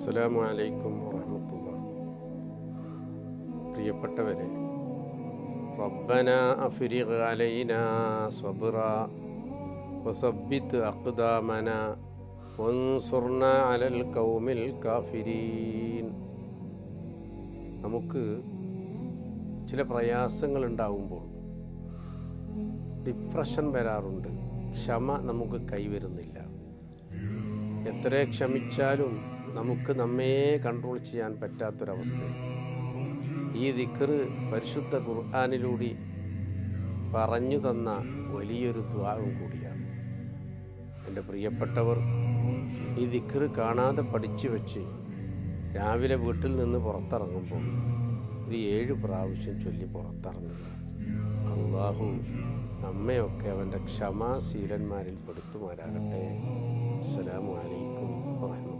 അസ്സലാമു അലൈക്കും വറഹമത്തുള്ള. പ്രിയപ്പെട്ടവരെ റബ്ബന അഫിരിഖ് അലൈന സ്വബ്റ വസബ്ബിത്ത് അഖ്ദാമന വൻസുർന അലൽ കൗമിൽ കാഫിരീൻ. നമുക്ക് ചില പ്രയാസങ്ങൾ ഉണ്ടാവുമ്പോൾ ഡിപ്രഷൻ വരാറുണ്ട്. ക്ഷമ നമുക്ക് കൈവരുന്നില്ല. എത്ര ക്ഷമിച്ചാലും നമുക്ക് നമ്മെ കൺട്രോൾ ചെയ്യാൻ പറ്റാത്തൊരവസ്ഥ. ഈ ദിക്കറ് പരിശുദ്ധ ഖുർആാനിലൂടെ പറഞ്ഞു തന്ന വലിയൊരു ദ്വാരം കൂടിയാണ്. എന്റെ പ്രിയപ്പെട്ടവർ ഈ ദിക്കറ് കാണാതെ പഠിച്ചു വെച്ച് രാവിലെ വീട്ടിൽ നിന്ന് പുറത്തിറങ്ങുമ്പോൾ ഒരു ഏഴ് പ്രാവശ്യം ചൊല്ലി പുറത്തിറങ്ങുക. അള്ളാഹു നമ്മയൊക്കെ അവന്റെ ക്ഷമാശീലന്മാരിൽ പെടുത്തുമാരാകട്ടെ അസ്സലാമു അലൈക്കും